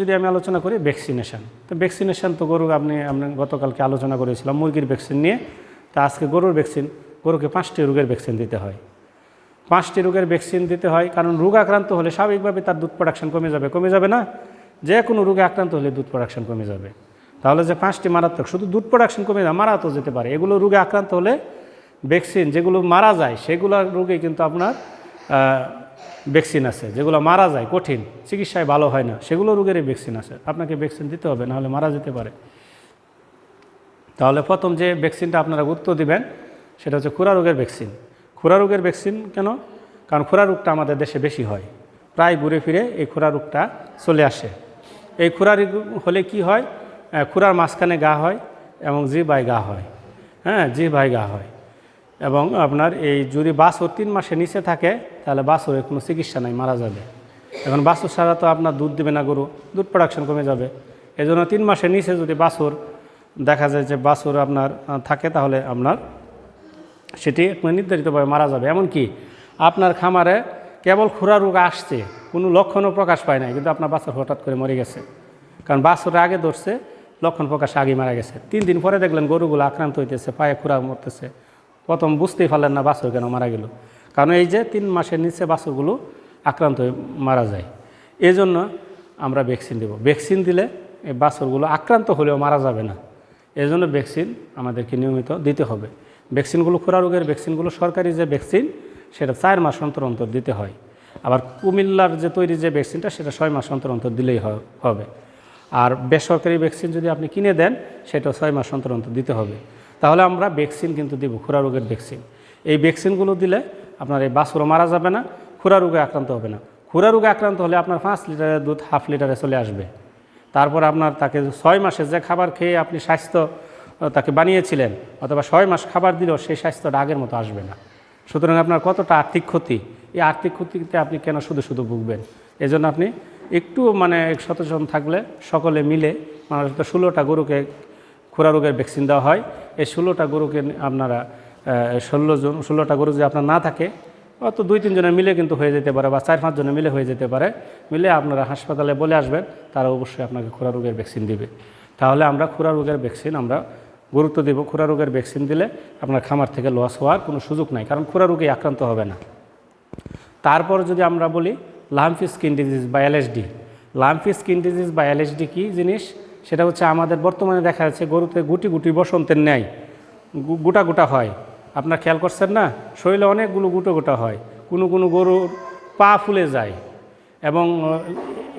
যদি আমি আলোচনা করি ভ্যাকসিনেশন তো ভ্যাকসিনেশান তো গরু আপনি আপনি গতকালকে আলোচনা করেছিলাম, মুরগির ভ্যাকসিন নিয়ে। তা আজকে গরুর ভ্যাকসিন গরুকে পাঁচটি রোগের ভ্যাকসিন দিতে হয়। পাঁচটি রোগের ভ্যাকসিন দিতে হয়, কারণ রোগ আক্রান্ত হলে স্বাভাবিকভাবে তার দুধ প্রোডাকশন কমে যাবে। কমে যাবে না? যে কোনো রোগে আক্রান্ত হলে দুধ প্রোডাকশন কমে যাবে। তাহলে যে পাঁচটি মারাত্মক, শুধু দুধ প্রোডাকশন কমে যায় মারা তো যেতে পারে। এগুলো রোগে আক্রান্ত হলে ভ্যাকসিন যেগুলো মারা যায়, সেগুলো রোগে কিন্তু আপনার ভ্যাকসিন আছে, যেগুলো মারা যায় কঠিন, চিকিৎসায় ভালো হয় না, সেগুলো রোগেরই ভ্যাকসিন আছে। আপনাকে ভ্যাকসিন দিতে হবে, নাহলে মারা যেতে পারে। তাহলে প্রথম যে ভ্যাকসিনটা আপনারা গুরুত্ব দিবেন, সেটা হচ্ছে খুরা রোগের ভ্যাকসিন খুরা রোগের ভ্যাকসিন কেন? কারণ খুরা রোগটা আমাদের দেশে বেশি হয়। প্রায় ঘুরে ফিরে এই খুরা রোগটা চলে আসে। এই খুরা রোগ হলে কি হয়? খুরার মাঝখানে গা হয় এবং জি বাই গা হয়। হ্যাঁ জি বাই গা হয়। এবং আপনার এই যদি বাছর তিন মাসে নিচে থাকে, তাহলে বাছরের কোনো চিকিৎসা নাই, মারা যাবে। এখন বাছুর ছাড়া তো আপনার দুধ দেবে না গরু, দুধ প্রোডাকশন কমে যাবে। এই জন্য তিন মাসের নিচে যদি বাছুর দেখা যায় যে বাছুর আপনার থাকে, তাহলে আপনার সেটি নির্ধারিতভাবে মারা যাবে। এমনকি আপনার খামারে কেবল খুরা রোগ আসছে, কোনো লক্ষণও প্রকাশ পায় না কিন্তু আপনার বাছুর হঠাৎ করে মরে গেছে। কারণ বাছুর আগে ধরছে, লক্ষণ প্রকাশ আগে মারা গেছে। তিন দিন পরে দেখলেন গরুগুলো আক্রান্ত হইতেছে, পায়ে খুরা মরতেছে। প্রথম বুঝতেই পারলেন না বাছুর কেন মারা গেল। কারণ এই যে তিন মাসের নিচে বাছুরগুলো আক্রান্ত হয়ে মারা যায়। এই জন্য আমরা ভ্যাকসিন দেব। ভ্যাকসিন দিলে এই বাছুরগুলো আক্রান্ত হলেও মারা যাবে না। এই জন্য ভ্যাকসিন আমাদেরকে নিয়মিত দিতে হবে। ভ্যাকসিনগুলো খোরা রোগের ভ্যাকসিনগুলো সরকারি যে ভ্যাকসিন, সেটা চার মাস অন্তর অন্তর দিতে হয়। আবার কুমিল্লার যে তৈরি যে ভ্যাকসিনটা, সেটা ছয় মাস অন্তর অন্তর দিলেই হবে। আর বেসরকারি ভ্যাকসিন যদি আপনি কিনে দেন সেটা ছয় মাস অন্তর অন্তর দিতে হবে। তাহলে আমরা ভ্যাকসিন কিন্তু দেবো, খুরা রোগের ভ্যাকসিন এই ভ্যাকসিনগুলো দিলে আপনার এই বাছুরও মারা যাবে না, খুরা রোগে আক্রান্ত হবে না। খুরা রোগে আক্রান্ত হলে আপনার পাঁচ লিটারের দুধ, হাফ লিটারে চলে আসবে। তারপর আপনার তাকে ছয় মাসে যে খাবার খেয়ে আপনি স্বাস্থ্য তাকে বানিয়েছিলেন, অথবা ছয় মাস খাবার দিলেও সেই স্বাস্থ্যটা আগের মতো আসবে না। সুতরাং আপনার কতটা আর্থিক ক্ষতি, এই আর্থিক ক্ষতিতে আপনি কেন শুধু শুধু ভুগবেন? এই জন্য আপনি একটু মানে সচেতন থাকলে সকলে মিলে, মানুষ তো ষোলোটা গরুকে খোরা রোগের ভ্যাকসিন দেওয়া হয়। এই ষোলোটা গরুকে আপনারা ষোলো জন, ষোলোটা গরু যদি আপনার না থাকে, অত দুই তিনজনের মিলে কিন্তু হয়ে যেতে পারে বা চার পাঁচজনের মিলে হয়ে যেতে পারে। মিলে আপনারা হাসপাতালে বলে আসবেন, তারা অবশ্যই আপনাকে খোরা রোগের ভ্যাকসিন দিবে। তাহলে আমরা খোরা রোগের ভ্যাকসিন আমরা গুরুত্ব দেব। খোরা রোগের ভ্যাকসিন দিলে আপনার খামার থেকে লস হওয়ার কোনো সুযোগ নাই, কারণ খোরা রোগে আক্রান্ত হবে না। তারপর যদি আমরা বলি লাম্পি স্কিন ডিজিজ বা এলএসডি লাম্পি স্কিন ডিজিজ বা এলএসডি কী জিনিস? সেটা হচ্ছে আমাদের বর্তমানে দেখা যাচ্ছে গরুতে গুটি গুটি বসন্তের ন্যায়। গোটা গোটা হয়। আপনার খেয়াল করছেন না? শরীরে অনেকগুলো গুটো গোটা হয়। কোনো কোনো গরুর পা ফুলে যায় এবং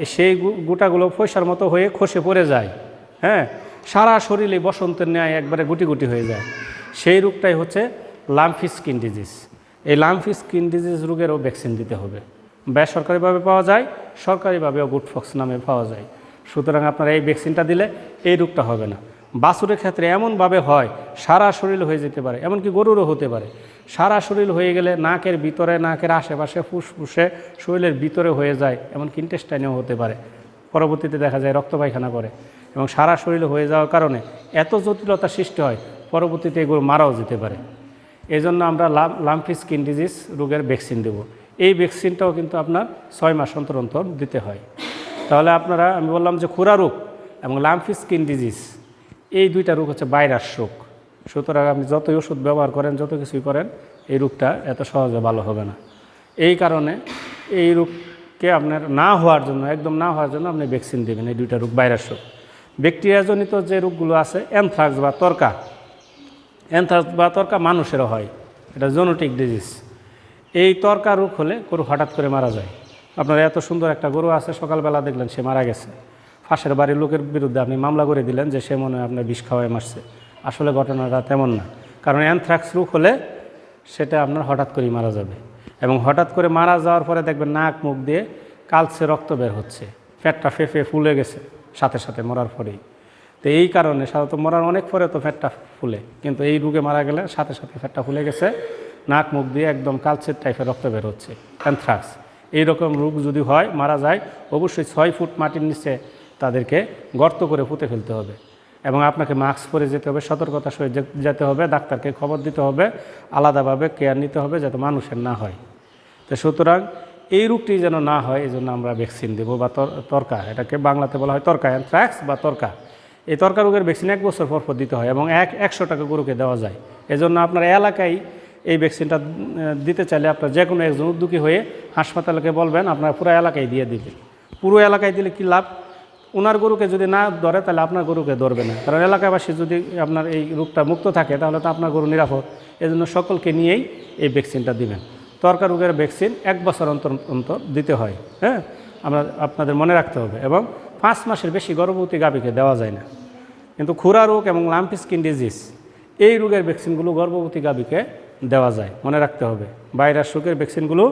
সেই গোটাগুলো পয়সার মতো হয়ে খসে পড়ে যায়। হ্যাঁ? সারা শরীরে বসন্তের ন্যায় একবারে গুটি গুটি হয়ে যায়। সেই রোগটাই হচ্ছে লাম্পি স্কিন ডিজিজ। এই লাম্পি স্কিন ডিজিজ রোগেরও ভ্যাকসিন দিতে হবে। বেসরকারিভাবে পাওয়া যায়, সরকারিভাবেও গুড ফক্স নামে পাওয়া যায়। সুতরাং আপনারা এই ভ্যাকসিনটা দিলে এই রোগটা হবে না। বাছুরের ক্ষেত্রে এমনভাবে হয়, সারা শরীর হয়ে যেতে পারে, এমনকি গরুরও হতে পারে। সারা শরীর হয়ে গেলে নাকের ভিতরে, নাকের আশেপাশে, ফুসফুসে শরীরের ভিতরে হয়ে যায়, এমনকি ইন্টেস্টাইনেও হতে পারে। পরবর্তীতে দেখা যায় রক্ত পায়খানা করে এবং সারা শরীরে হয়ে যাওয়ার কারণে এত জটিলতা সৃষ্টি হয়, পরবর্তীতে এগুলো মারাও যেতে পারে। এই জন্য আমরা লাম লাম্পি স্কিন ডিজিজ রোগের ভ্যাকসিন দেব। এই ভ্যাকসিনটাও কিন্তু আপনার ছয় মাস অন্তর অন্তর দিতে হয়। তাহলে আপনারা, আমি বললাম যে খুরা রোগ এবং লাম্পি স্কিন ডিজিজ, এই দুইটা রোগ হচ্ছে ভাইরাস রোগ। সুতরাং আপনি যতই ওষুধ ব্যবহার করেন, যত কিছুই করেন, এই রোগটা এত সহজে ভালো হবে না। এই কারণে এই রোগকে আপনার না হওয়ার জন্য, একদম না হওয়ার জন্য আপনি ভ্যাকসিন দেবেন, এই দুইটা রোগ, ভাইরাস রোগ। ব্যাকটেরিয়াজনিত যে রোগগুলো আছে অ্যানথ্রাক্স বা তরকা অ্যানথ্রাক্স বা তরকা মানুষেরও হয়, এটা জোনোটিক ডিজিজ এই তরকা রোগ হলে গরু হঠাৎ করে মারা যায়। আপনার এত সুন্দর একটা গরু আছে, সকালবেলা দেখলেন সে মারা গেছে। পাশের বাড়ির লোকের বিরুদ্ধে আপনি মামলা করে দিলেন যে সে মনে হয় আপনার বিষ খাওয়ায় মারছে। আসলে ঘটনাটা তেমন না, কারণ অ্যানথ্রাক্স রোগ হলে সেটা আপনার হঠাৎ করেই মারা যাবে এবং হঠাৎ করে মারা যাওয়ার পরে দেখবেন নাক, মুখ দিয়ে কালচে রক্ত বের হচ্ছে, ফ্যাটটা ফেফে ফুলে গেছে সাথে সাথে মরার পরেই। তো এই কারণে সাধারণত মরার অনেক পরে তো ফ্যাটটা ফুলে, কিন্তু এই রোগে মারা গেলে সাথে সাথে ফ্যাটটা ফুলে গেছে, নাক, মুখ দিয়ে একদম কালচের টাইপের রক্ত বের হচ্ছে, অ্যানথ্রাক্স। এইরকম রোগ যদি হয়, মারা যায়, অবশ্যই ছয় ফুট মাটির নিচে তাদেরকে গর্ত করে পুঁতে ফেলতে হবে এবং আপনাকে মাস্ক পরে যেতে হবে, সতর্কতা সহ যেতে হবে, ডাক্তারকে খবর দিতে হবে, আলাদাভাবে কেয়ার নিতে হবে যাতে মানুষের না হয়। তো সুতরাং এই রোগটি যেন না হয় এই জন্য আমরা ভ্যাকসিন দেবো বা তর- তরকা, এটাকে বাংলাতে বলা হয় তরকা, অ্যানথ্রাক্স বা তরকা। এই তরকা রোগের ভ্যাকসিন এক বছর পর পর দিতে হয় এবং এক, একশো টাকা গরুকে দেওয়া যায়। এজন্য আপনার এলাকায় এই ভ্যাকসিনটা দিতে চাইলে আপনার যে কোনো একজন উদ্যোগী হয়ে হাসপাতালকে বলবেন, আপনার পুরো এলাকায় দিয়ে দিবে। পুরো এলাকায় দিলে কি লাভ? ওনার গরুকে যদি না ধরে, তাহলে আপনার গরুকে ধরবে না। কারণ এলাকাবাসী যদি আপনার এই রোগটা মুক্ত থাকে, তাহলে তো আপনার গরু নিরাপদ। এজন্য সকলকে নিয়েই এই ভ্যাকসিনটা দিবেন। তরকা রোগের ভ্যাকসিন এক বছর অন্তর অন্তর দিতে হয় হ্যাঁ? আমরা, আপনাদের মনে রাখতে হবে। এবং পাঁচ মাসের বেশি গর্ভবতী গাভীকে দেওয়া যায় না। কিন্তু খুরা রোগ এবং লাম্পি স্কিন ডিজিজ, এই রোগের ভ্যাকসিনগুলো গর্ভবতী গাভীকে দেওয়া যায়, মনে রাখতে হবে। ভাইরাস রোগের ভ্যাকসিনগুলো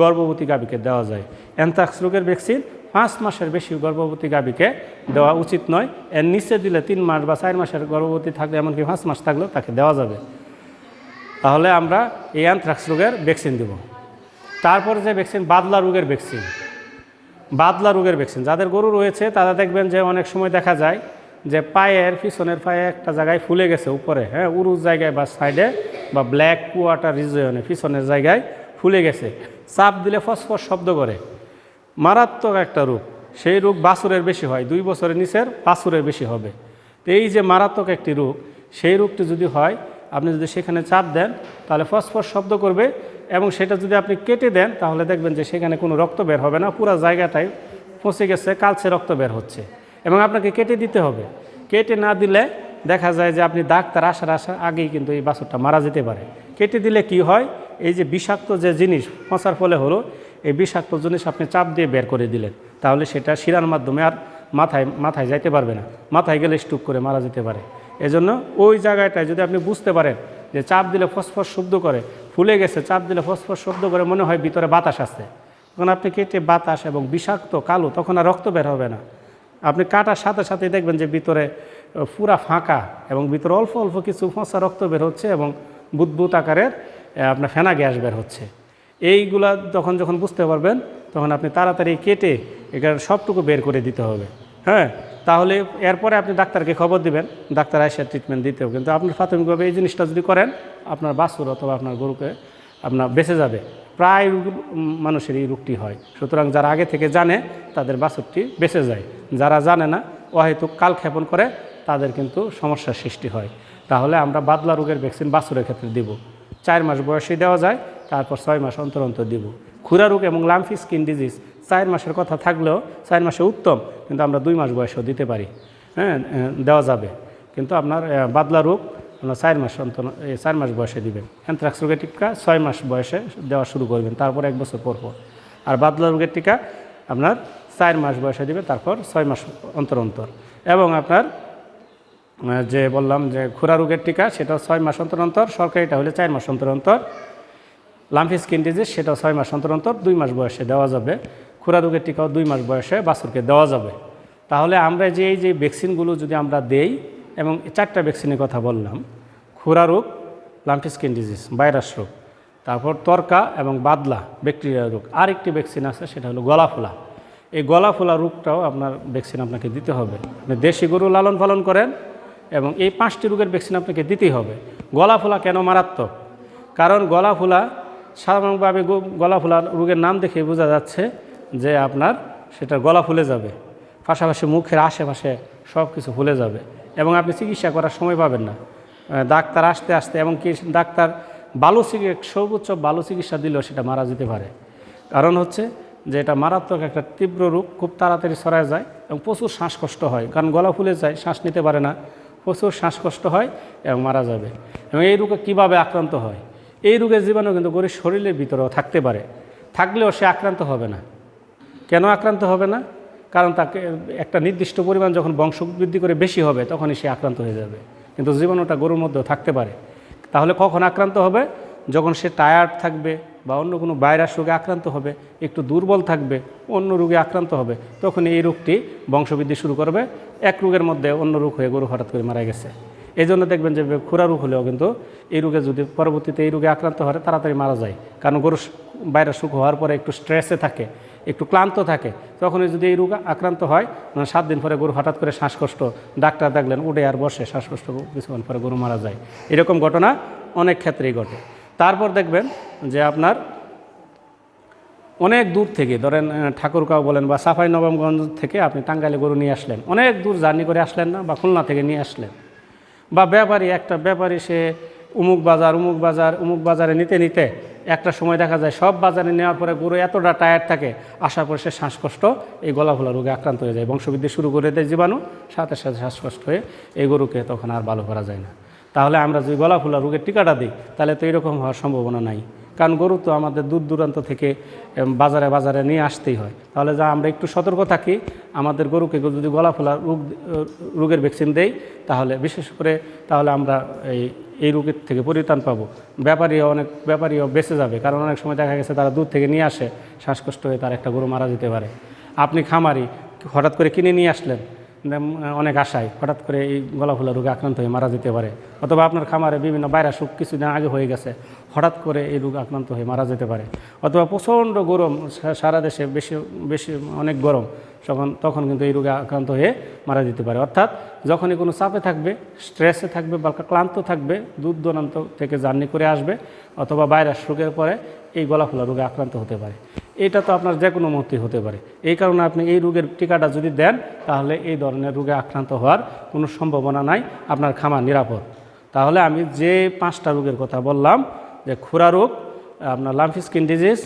গর্ভবতী গাবিকে দেওয়া যায়। অ্যানথ্রাক্স রোগের ভ্যাকসিন পাঁচ মাসের বেশি গর্ভবতী গাবিকে দেওয়া উচিত নয়। এর নিচে দিলে তিন মাস বা চার মাসের গর্ভবতী থাকলে, এমনকি পাঁচ মাস থাকলেও তাকে দেওয়া যাবে। তাহলে আমরা এই অ্যানথ্রাক্স রোগের ভ্যাকসিন দেব। তারপর যে ভ্যাকসিন, বাদলা রোগের ভ্যাকসিন। বাদলা রোগের ভ্যাকসিন, যাদের গরু রয়েছে, তারা দেখবেন যে অনেক সময় দেখা যায় যে পায়ের পিছনের পায়ে একটা জায়গায় ফুলে গেছে উপরে হ্যাঁ উরুজ জায়গায় বা সাইডে বা ব্ল্যাক কুয়াটার রিজনে পিছনের জায়গায় ফুলে গেছে। চাপ দিলে ফসফস শব্দ করে। মারাত্মক একটা রোগ। সেই রোগ বাছুরের বেশি হয়, দুই বছরের নিচের বাছুরের বেশি হবে। তো এই যে মারাত্মক একটি রোগ, সেই রোগটি যদি হয়, আপনি যদি সেখানে চাপ দেন, তাহলে ফসফস শব্দ করবে এবং সেটা যদি আপনি কেটে দেন, তাহলে দেখবেন যে সেখানে কোনো রক্ত বের হবে না, পুরো জায়গাটাই পচে গেছে, কালচে রক্ত বের হচ্ছে। এবং আপনাকে কেটে দিতে হবে। কেটে না দিলে দেখা যায় যে আপনি ডাক্তার আসার আসার আগেই কিন্তু এই বাছুরটা মারা যেতে পারে। কেটে দিলে কি হয়? এই যে বিষাক্ত যে জিনিস পচার ফলে হলো, এই বিষাক্ত জিনিস আপনি চাপ দিয়ে বের করে দিলেন। তাহলে সেটা শিরার মাধ্যমে আর মাথায় মাথায় যাইতে পারবে না। মাথায় গেলে স্টুক করে মারা যেতে পারে। এজন্য ওই জায়গাটায় যদি আপনি বুঝতে পারেন যে চাপ দিলে ফসফস শব্দ করে, ফুলে গেছে, চাপ দিলে ফসফস শব্দ করে, মনে হয় ভিতরে বাতাস আছে। তখন আপনি কেটে বাতাস এবং বিষাক্ত কালো, তখন আর রক্ত বের হবে না। আপনি কাটার সাথে সাথে দেখবেন যে ভিতরে পুরা ফাঁকা এবং ভিতরে অল্প অল্প কিছু ফসা রক্ত বের হচ্ছে এবং বুদবুদ আকারের আপনার ফেনা গ্যাস বের হচ্ছে। এইগুলা যখন যখন বুঝতে পারবেন, তখন আপনি তাড়াতাড়ি কেটে এখানে সবটুকু বের করে দিতে হবে। হ্যাঁ? তাহলে এরপরে আপনি ডাক্তারকে খবর দিবেন, ডাক্তার এসে ট্রিটমেন্ট দিতেও কিন্তু আপনি প্রাথমিকভাবে এই জিনিসটা যদি করেন, আপনার বাছুর অথবা আপনার গরুকে আপনার বেঁচে যাবে। প্রায় মানুষের এই রোগটি হয়। সুতরাং যারা আগে থেকে জানে, তাদের বাছুরটি বেঁচে যায়। যারা জানে না, অহেতুক কালক্ষেপণ করে, তাদের কিন্তু সমস্যার সৃষ্টি হয়। তাহলে আমরা বাদলা রোগের ভ্যাকসিন বাছুরের ক্ষেত্রে দিব। চার মাস বয়সে দেওয়া যায়, তারপর ছয় মাস অন্তর অন্তর দিব। খুরা রোগ এবং লাম্ফি স্কিন ডিজিজ চার মাসের কথা থাকলেও চার মাসে উত্তম, কিন্তু আমরা দুই মাস বয়সেও দিতে পারি। হ্যাঁ দেওয়া যাবে। কিন্তু আপনার বাদলা রোগ আপনার চার মাস অন্তর, এই চার মাস বয়সে দিবেন। অ্যান্থ্রাক্স রোগের টিকা ছয় মাস বয়সে দেওয়া শুরু করবেন, তারপর এক বছর পর পর। আর বাদলা রোগের টিকা আপনার চার মাস বয়সে দিবে তারপর ছয় মাস অন্তর অন্তর। এবং আপনার যে বললাম যে খুরা রোগের টিকা সেটা ছয় মাস অন্তর অন্তর, সরকারিটা হলে চার মাস অন্তর অন্তর। লাম্ফি স্কিন ডিজিজ সেটা ছয় মাস অন্তর অন্তর, দুই মাস বয়সে দেওয়া যাবে। খুরা রোগের টিকাও দুই মাস বয়সে বাছুরকে দেওয়া যাবে। তাহলে আমরা যে এই যে ভ্যাকসিনগুলো যদি আমরা দেই এবং চারটা ভ্যাকসিনের কথা বললাম। খুরা রোগ লাম্ফি স্কিন ডিজিজ ভাইরাস রোগ, তারপর তরকা এবং বাদলা ব্যাকটেরিয়া রোগ। আরেকটি ভ্যাকসিন আছে, সেটা হলো গলা ফোলা এই গলা ফোলা রোগটাও আপনার ভ্যাকসিন আপনাকে দিতে হবে। আপনি দেশি গরু লালন পালন করেন এবং এই পাঁচটি রোগের ভ্যাকসিন আপনাকে দিতেই হবে। গলা ফোলা কেন মারাত্মক? কারণ গলা ফোলা সাধারণভাবে গো- গলা ফোলা রোগের নাম দেখে বোঝা যাচ্ছে যে আপনার সেটা গলা ফুলে যাবে। পাশাপাশি মুখের আশেপাশে সব কিছু ফুলে যাবে। এবং আপনি চিকিৎসা করার সময় পাবেন না। ডাক্তার আসতে আসতে এবং কি ডাক্তার চিকিৎসা সর্বোচ্চ ভালো চিকিৎসা দিলেও সেটা মারা যেতে পারে। কারণ হচ্ছে যে এটা মারাত্মক একটা তীব্র রোগ, খুব তাড়াতাড়ি ছড়ায় যায় এবং প্রচুর শ্বাসকষ্ট হয়। কারণ গলা ফুলে যায়, শ্বাস নিতে পারে না। প্রচুর শ্বাসকষ্ট হয় এবং মারা যাবে। এবং এই রোগে কীভাবে আক্রান্ত হয়? এই রোগের জীবাণু কিন্তু গরিব শরীরের ভিতরেও থাকতে পারে। থাকলেও সে আক্রান্ত হবে না। কেন আক্রান্ত হবে না? কারণ তাকে একটা নির্দিষ্ট পরিমাণ যখন বংশ বৃদ্ধি করে বেশি হবে, তখনই সে আক্রান্ত হয়ে যাবে। কিন্তু জীবাণুটা গরুর মধ্যেও থাকতে পারে। তাহলে কখন আক্রান্ত হবে? যখন সে টায়ার্ড থাকবে বা অন্য কোনো ভাইরাস রোগে আক্রান্ত হবে, একটু দুর্বল থাকবে, অন্য রোগে আক্রান্ত হবে, তখন এই রোগটি বংশবৃদ্ধি শুরু করবে। এক রোগের মধ্যে অন্য রোগ হয়ে গরু হঠাৎ করে মারা গেছে। এই জন্য দেখবেন যে খুরা রোগ হলেও কিন্তু এই রোগে যদি পরবর্তীতে এই রোগে আক্রান্ত হয়, তাড়াতাড়ি মারা যায়। কারণ গরু ভাইরাস রোগ হওয়ার পরে একটু স্ট্রেসে থাকে। একটু ক্লান্ত থাকে তখনই যদি এই রোগ আক্রান্ত হয় মানে সাত দিন পরে গরু হঠাৎ করে শ্বাসকষ্ট ডাক্তার দেখলেন উঠে আর বসে শ্বাসকষ্ট কিছুক্ষণ পরে গরু মারা যায়। এরকম ঘটনা অনেক ক্ষেত্রেই ঘটে। তারপর দেখবেন যে আপনার অনেক দূর থেকে ধরেন আহ, ঠাকুরগাঁও বলেন বা সাফাই নবমগঞ্জ থেকে আপনি টাঙ্গাইলে গরু নিয়ে আসলেন অনেক দূর জার্নি করে আসলেন না বা খুলনা থেকে নিয়ে আসলেন। বা ব্যাপারী একটা ব্যাপারী সে উমুক বাজার উমুক বাজার, উমুক বাজারে নিতে নিতে একটা সময় দেখা যায় সব বাজারে নেওয়ার পরে গরু এতটা টায়ার থাকে, আসার পর সে শ্বাসকষ্ট, এই গলা ফোলা রোগে আক্রান্ত হয়ে যায়। বংশবৃদ্ধি শুরু করে দেয় জীবাণু, সাথে সাথে শ্বাসকষ্ট হয়ে এই গরুকে তখন আর ভালো করা যায় না। তাহলে আমরা যদি গলা ফোলা রোগের টিকাটা দিই, তাহলে তো এরকম হওয়ার সম্ভাবনা নাই। কারণ গরু তো আমাদের দূর দূরান্ত থেকে বাজারে বাজারে নিয়ে আসতেই হয়। তাহলে যা আমরা একটু সতর্ক থাকি, আমাদের গরুকে যদি গলা ফোলা রোগ রোগের ভ্যাকসিন দেই, তাহলে বিশেষ করে তাহলে আমরা এই এই রোগের থেকে পরিত্রাণ পাবো। ব্যাপারীও অনেক, ব্যাপারীও বেঁচে যাবে, কারণ অনেক সময় দেখা গেছে তারা দূর থেকে নিয়ে আসে, শ্বাসকষ্ট হয়ে তার একটা গরু মারা যেতে পারে। আপনি খামারি, হঠাৎ করে কিনে নিয়ে আসলেন অনেক আশায় হঠাৎ করে এই গলা ফোলা রোগে আক্রান্ত হয়ে মারা যেতে পারে। অথবা আপনার খামারে বিভিন্ন ভাইরাস রোগ কিছুদিন আগে হয়ে গেছে, হঠাৎ করে এই রোগ আক্রান্ত হয়ে মারা যেতে পারে। অথবা প্রচণ্ড গরম সারা দেশে বেশি বেশি, অনেক গরম, তখন তখন কিন্তু এই রোগে আক্রান্ত হয়ে মারা যেতে পারে। অর্থাৎ যখনই কোনো চাপে থাকবে স্ট্রেসে থাকবে বা ক্লান্ত থাকবে, দূর দূরান্ত থেকে জার্নি করে আসবে, অথবা ভাইরাস রোগের পরে এই গলা ফোলা রোগে আক্রান্ত হতে পারে। এটা তো আপনার যে কোনো মুহূর্তে হতে পারে। এই কারণে আপনি এই রোগের টিকাটা যদি দেন, তাহলে এই ধরনের রোগে আক্রান্ত হওয়ার কোনো সম্ভাবনা নাই, আপনার খামার নিরাপদ। তাহলে আমি যে পাঁচটা রোগের কথা বললাম, যে খুরা রোগ, আপনার লাম্ফি স্কিন ডিজিজ,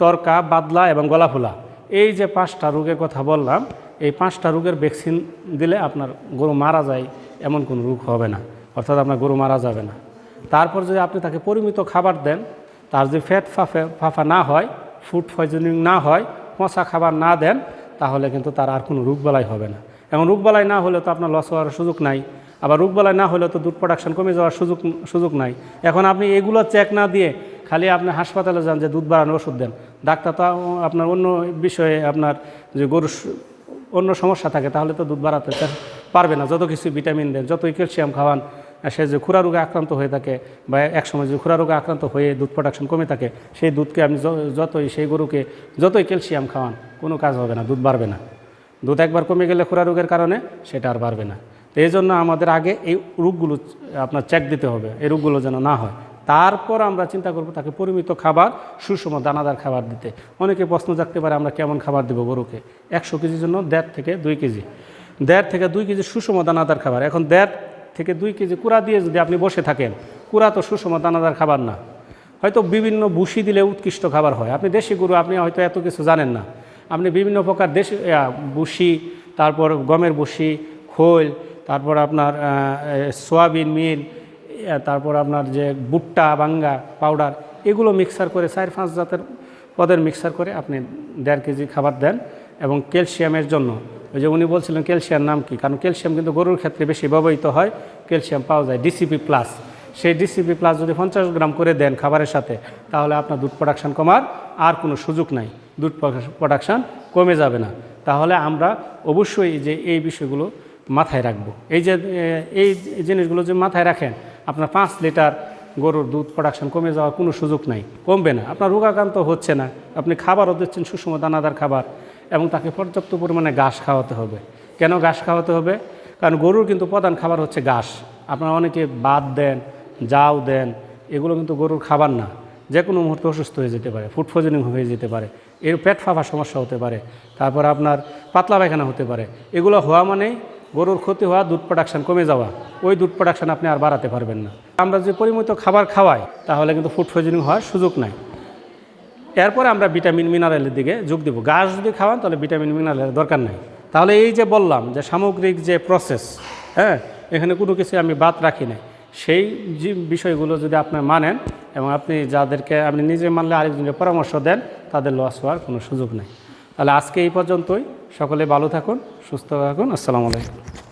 তরকা, বাদলা এবং গলা ফোলা এই যে পাঁচটা রোগের কথা বললাম, এই পাঁচটা রোগের ভ্যাকসিন দিলে আপনার গরু মারা যায়, এমন কোনো রোগ হবে না। অর্থাৎ আপনার গরু মারা যাবে না। তারপর যদি আপনি তাকে পরিমিত খাবার দেন, তার যদি ফ্যাট ফাফে, ফাফা না হয় ফুড পয়জনিং না হয়, পচা খাবার না দেন, তাহলে কিন্তু তার আর কোনো রোগবালাই হবে না। এখন রোগবালাই না হলে তো আপনার লস হওয়ার সুযোগ নাই। আবার রোগবালাই না হলে তো দুধ প্রোডাকশন কমে যাওয়ার সুযোগ সুযোগ নাই। এখন আপনি এগুলো চেক না দিয়ে খালি আপনি হাসপাতালে যান যে দুধ বাড়ানোর ওষুধ দেন। ডাক্তার তো আপনার অন্য বিষয়ে আপনার যে গরুর অন্য সমস্যা থাকে, তাহলে তো দুধ বাড়াতে পারবে না। যত কিছু ভিটামিন দেন, যতই ক্যালসিয়াম খাওয়ান সে যে খুরা রোগে আক্রান্ত হয়ে থাকে বা একসময় যে খুরা রোগে আক্রান্ত হয়ে দুধ প্রোডাকশন কমে থাকে, সেই দুধকে আপনি যতই, সেই গরুকে যতই ক্যালসিয়াম খাওয়ান, কোনো কাজ হবে না, দুধ বাড়বে না। দুধ একবার কমে গেলে খুরা রোগের কারণে সেটা আর বাড়বে না। তো এই জন্য আমাদের আগে এই রোগগুলো আপনার চেক দিতে হবে, এই রোগগুলো যেন না হয়। তারপর আমরা চিন্তা করব তাকে পরিমিত খাবার, সুষম দানাদার খাবার দিতে। অনেকে প্রশ্ন জাগতে পারে, আমরা কেমন খাবার দেবো গরুকে? একশো কেজির জন্য দেড় থেকে দুই কেজি। দেড় থেকে দুই কেজি সুষম দানাদার খাবার। এখন দেড় থেকে দুই কেজি কুড়া দিয়ে যদি আপনি বসে থাকেন, কুড়া তো সুষম দানাদার খাবার না। হয়তো বিভিন্ন বুসি দিলে উৎকৃষ্ট খাবার হয়। আপনি দেশি গরু, আপনি হয়তো এত কিছু জানেন না। আপনি বিভিন্ন প্রকার দেশি বুসি তারপর গমের বুসি খোল, তারপর আপনার সোয়াবিন, মিল তারপর আপনার যে ভুট্টা, বাঙ্গা, পাউডার, এগুলো মিক্সার করে চার পাঁচ জাতের পদের মিক্সার করে আপনি দেড় কেজি খাবার দেন এবং ক্যালসিয়ামের জন্য। ওই যে উনি বলছিলেন ক্যালসিয়াম নাম কি? কারণ ক্যালসিয়াম কিন্তু গরুর ক্ষেত্রে বেশি ব্যবহৃত হয়, ক্যালসিয়াম পাওয়া যায় ডিসিপি প্লাস সেই ডিসিপি প্লাস যদি পঞ্চাশ গ্রাম করে দেন খাবারের সাথে, তাহলে আপনার দুধ প্রোডাকশন কমার আর কোনো সুযোগ নাই। দুধ প্রোডাকশন কমে যাবে না। তাহলে আমরা অবশ্যই যে এই বিষয়গুলো মাথায় রাখব। এই যে এই জিনিসগুলো যে মাথায় রাখেন, আপনার পাঁচ লিটার গরুর দুধ প্রোডাকশন কমে যাওয়ার কোনো সুযোগ নাই। কমবে না। আপনার রোগাক্রান্ত হচ্ছে না। আপনি খাবারও দিচ্ছেন সুষম দানাদার খাবার। এবং তাকে পর্যাপ্ত পরিমাণে ঘাস খাওয়াতে হবে। কেন ঘাস খাওয়াতে হবে? কারণ গরুর কিন্তু প্রধান খাবার হচ্ছে ঘাস। আপনারা অনেকে বাদ দেন জাউ দেন, এগুলো কিন্তু গরুর খাবার না। যে কোনো মুহূর্তে অসুস্থ হয়ে যেতে পারে ফুড পয়জনিং হয়ে যেতে পারে, এর পেট ফাঁপার সমস্যা হতে পারে, তারপর আপনার পাতলা পায়খানা হতে পারে। এগুলো হওয়া মানেই গরুর ক্ষতি হওয়া, দুধ প্রোডাকশন কমে যাওয়া। ওই দুধ প্রোডাকশন আপনি আর বাড়াতে পারবেন না। আমরা যে পরিমিত খাবার খাওয়াই, তাহলে কিন্তু ফুড পয়জনিং হওয়ার সুযোগ নাই। এরপরে আমরা ভিটামিন মিনারেলের দিকে যোগ দেবো। গাছ যদি খাওয়ান, তাহলে ভিটামিন মিনারেলের দরকার নাই। তাহলে এই যে বললাম যে সামগ্রিক যে প্রসেস হ্যাঁ এখানে কোনো কিছু আমি বাদ রাখি নাই। সেই যে বিষয়গুলো যদি আপনি মানেন এবং আপনি যাদেরকে, আপনি নিজে মানলে আরেকজনের পরামর্শ দেন, তাদের লস হওয়ার কোনো সুযোগ নেই। তাহলে আজকে এই পর্যন্তই। সকলে ভালো থাকুন, সুস্থ থাকুন। আসসালামু আলাইকুম।